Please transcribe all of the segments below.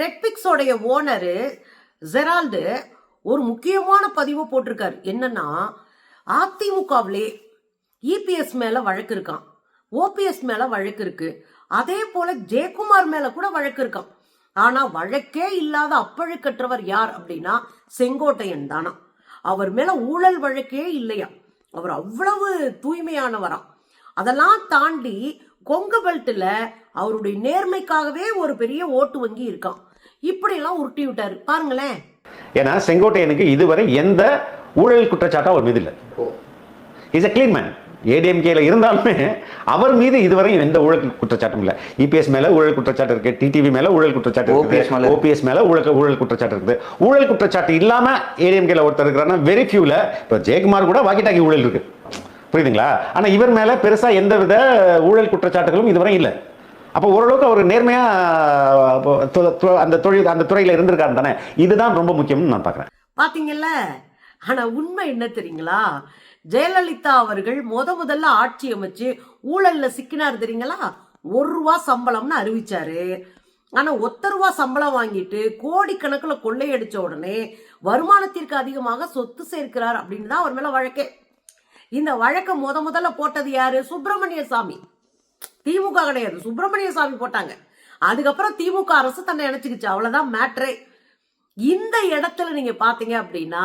ரெட்பிக்ஸோடைய owner Gerald ஒரு முக்கியமான பதிவு போட்டிருக்காரு. என்னன்னா அதிமுகவிலே இபிஎஸ் மேல வழக்கு இருக்கான் ஓபிஎஸ் மேல வழக்கு இருக்கு. அதே போல ஜெயக்குமார் மேல கூட வழக்கு இருக்கான் ஆனா வழக்கே இல்லாத அப்பழுக்கற்றவர் யார் அப்படின்னா செங்கோட்டையன் தானா. அவர் மேல ஊழல் வழக்கே இல்லையா. அவர் அவ்வளவு தூய்மையானவராம் அதெல்லாம் தாண்டி கொங்கு பெல்ட்ல அவருடைய நேர்மைக்காகவே ஒரு பெரிய ஓட்டு வங்கி இருக்கான் இப்படியெல்லாம் உருட்டி விட்டாரு. பாருங்களேன். ஏன்னா செங்கோட்டையனுக்கு இதுவரை எந்த ஊழல் குற்றச்சாட்டும் அவர் மீது இல்லை. இஸ் a clean மேன் ஏடிஎம்கேல இருந்தாலுமே அவர் மீது இதுவரை எந்த ஊழல் குற்றச்சாட்டும் இல்லை. இபிஎஸ் மேல ஊழல் குற்றச்சாட்டு இருக்கு. டிடிவி மேல ஊழல் குற்றச்சாட்டு இருக்கு ஓபிஎஸ் மேல. ஊழல் ஊழல் குற்றச்சாட்டு இருக்குது. ஊழல் குற்றச்சாட்டு இல்லாம ஏடிஎம்கேல ஒருத்தர் இருக்கிறாருன்னா வெரி ஃபியூல இப்போ ஜெயக்குமார் கூட வாக்கி டாக்கி ஊழல் இருக்கு. புரியுதுங்களா? ஆனா இவர் மேல பெருசா எந்தவித ஊழல் குற்றச்சாட்டுகளும் இதுவரை இல்லை. அப்போ ஓரளவுக்கு அவர் நேர்மையா அந்த தொழில் அந்த துறையில இருந்திருக்காரு தானே. இதுதான் ரொம்ப முக்கியம்னு நான் பார்க்குறேன் பாத்தீங்கல்ல? ஆனா உண்மை என்ன தெரியுங்களா? ஜெயலலிதா அவர்கள் முத முதல்ல ஆட்சி அமைச்சு ஊழல்ல சிக்கினார் தெரியுங்களா? ஒரு ரூபா சம்பளம்னு அறிவிச்சாரு. ஆனா ஒத்த ரூபா சம்பளம் வாங்கிட்டு கோடிக்கணக்கில் கொள்ளையடிச்ச உடனே வருமானத்திற்கு அதிகமாக சொத்து சேர்க்கிறார் அப்படின்னு தான் அவர் மேல வழக்கே. இந்த வழக்கை முத முதல்ல போட்டது யாரு? சுப்பிரமணிய சாமி. திமுக கிடையாது. சுப்பிரமணிய சாமி போட்டாங்க. அதுக்கப்புறம் திமுக அரசு தன்னை நினைச்சுக்கிச்சு அவ்வளவுதான் மேட்ரே. இந்த இடத்துல நீங்க பாத்தீங்க அப்படின்னா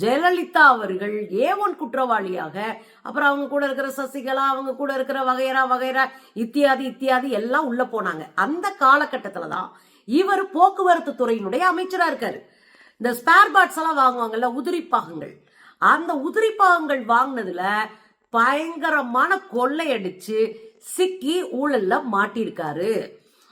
ஜெயலலிதா அவர்கள் ஏ ஒன் குற்றவாளியாக அப்புறம் அவங்க கூட இருக்கிற சசிகலா அவங்க கூட இருக்கிற வகைரா வகைரா இத்தியாதி இத்தியாதி எல்லாம் உள்ள போனாங்க. அந்த காலகட்டத்துல தான் இவர் போக்குவரத்து துறையினுடைய அமைச்சரா இருக்காரு. இந்த ஸ்பேர் பார்ட்ஸ் எல்லாம் வாங்குவாங்கல்ல உதிரி பாகங்கள். அந்த உதிரி பாகங்கள் வாங்கினதுல பயங்கரமான கொள்ளையடிச்சு சிக்கி ஊழல்ல மாட்டியிருக்காரு.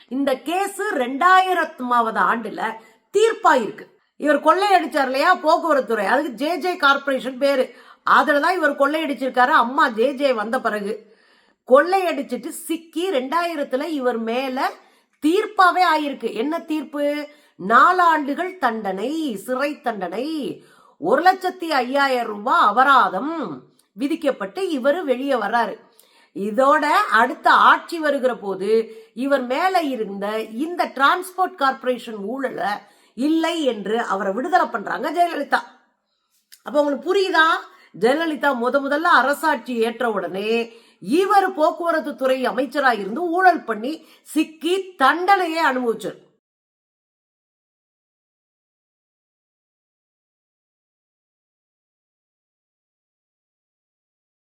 இந்த கேஸ் ரெண்டாயிரத்துமாவது ஆண்டுல தீர்ப்பாயிருக்கு. இவர் கொள்ளையடிச்சார் இல்லையா? போக்குவரத்து துறை அதுக்கு ஜே ஜே கார்பரேஷன் பேரு. அதுலதான் இவர் கொள்ளையடிச்சிருக்காரு அம்மா ஜே ஜே வந்த பிறகு. கொள்ளையடிச்சிட்டு சிக்கி ரெண்டாயிரத்துல இவர் மேல தீர்ப்பாவே ஆயிருக்கு. என்ன தீர்ப்பு? நாலாண்டுகள் தண்டனை சிறை தண்டனை. ஒரு லட்சத்தி ஐயாயிரம் ரூபாய் அபராதம். விதிக்கப்பட்டு இவர் வெளியே வர்றாரு. இதோட அடுத்த ஆட்சி வருகிற போது இவர் மேல இருந்த இந்த டிரான்ஸ்போர்ட் கார்ப்பரேஷன் ஊழல இல்லை என்று அவரை விடுதலை பண்றாங்க ஜெயலலிதா. அப்ப உங்களுக்கு புரியுதா? ஜெயலலிதா முத முதல்ல அரசாட்சி ஏற்ற உடனே இவர் போக்குவரத்து துறை அமைச்சராக இருந்து ஊழல் பண்ணி சிக்கி தண்டனையை அனுபவிச்சார்.